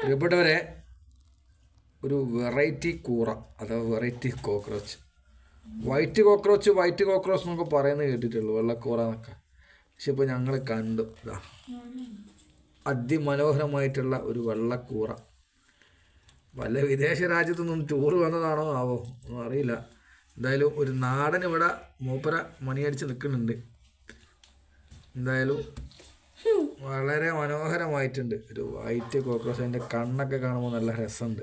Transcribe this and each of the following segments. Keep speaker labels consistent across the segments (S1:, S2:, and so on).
S1: പ്രിയപ്പെട്ടവരെ ഒരു വെറൈറ്റി കൂറ അഥവാ variety cockroach white cockroach white cockroach എന്നൊക്കെ പറയുന്നത് കേട്ടിട്ടുള്ളൂ വെള്ളക്കൂറ എന്നൊക്കെ. പക്ഷെ ഇപ്പോൾ ഞങ്ങൾ കണ്ടു ഇതാ. അതിമനോഹരമായിട്ടുള്ള ഒരു വെള്ളക്കൂറ. വല്ല വിദേശ രാജ്യത്തു നിന്നും ടൂർ വന്നതാണോ ആവോ ഒന്നും അറിയില്ല. എന്തായാലും ഒരു നാടൻ ഇവിടെ മൂപ്പര മണിയടിച്ച് നിൽക്കുന്നുണ്ട്. എന്തായാലും വളരെ മനോഹരമായിട്ടുണ്ട്. ഒരു വൈറ്റ് കോക്രോച്ച് അതിന്റെ കണ്ണൊക്കെ കാണുമ്പോൾ നല്ല രസമുണ്ട്.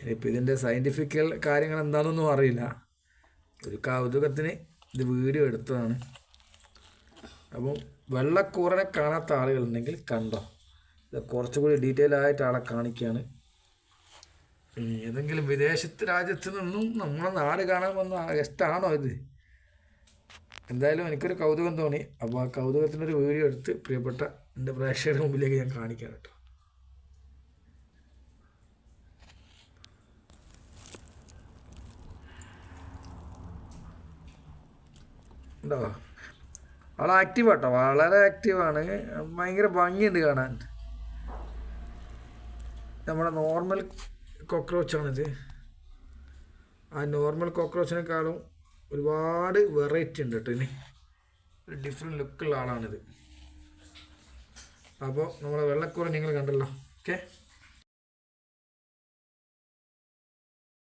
S1: ഇനിയിപ്പോൾ ഇതിന്റെ സയന്റിഫിക്കൽ കാര്യങ്ങൾ എന്താണെന്നൊന്നും അറിയില്ല. ഒരു കൗതുകത്തിന് ഇത് വീഡിയോ എടുത്തതാണ്. അപ്പം വെള്ളക്കൂറനെ കാണാത്ത ആളുകളുണ്ടെങ്കിൽ കണ്ടോ? ഇത് കുറച്ചുകൂടി ഡീറ്റെയിൽ ആയിട്ട് ആളെ കാണിക്കുകയാണ് ഏതെങ്കിലും വിദേശത്ത് രാജ്യത്ത് നിന്നും നമ്മളെ നാട് കാണാൻ വന്ന ഗസ്റ്റാണോ ഇത്? എന്തായാലും എനിക്കൊരു കൗതുകം തോന്നി. അപ്പോൾ ആ കൗതുകത്തിന്റെ ഒരു വീഡിയോ എടുത്ത് പ്രിയപ്പെട്ട എന്റെ പ്രേക്ഷകരുടെ മുമ്പിലേക്ക് ഞാൻ കാണിക്കാം കേട്ടോ. ഉണ്ടോ? ആൾ ആക്റ്റീവ് കേട്ടോ വളരെ ആക്റ്റീവാണ് ഭയങ്കര ഭംഗിയുണ്ട് കാണാൻ. നമ്മുടെ നോർമൽ കോക്രോച്ചാണിത് ആ നോർമൽ കോക്രോച്ചിനെക്കാളും ഒരുപാട് വെറൈറ്റി ഉണ്ട് കേട്ടോ ഇനി. ഒരു ഡിഫറെന്റ് ലുക്കുള്ള ആളാണിത്. അപ്പോൾ നമ്മളെ വെള്ളക്കൂറ നിങ്ങൾ കണ്ടല്ലോ. ഓക്കെ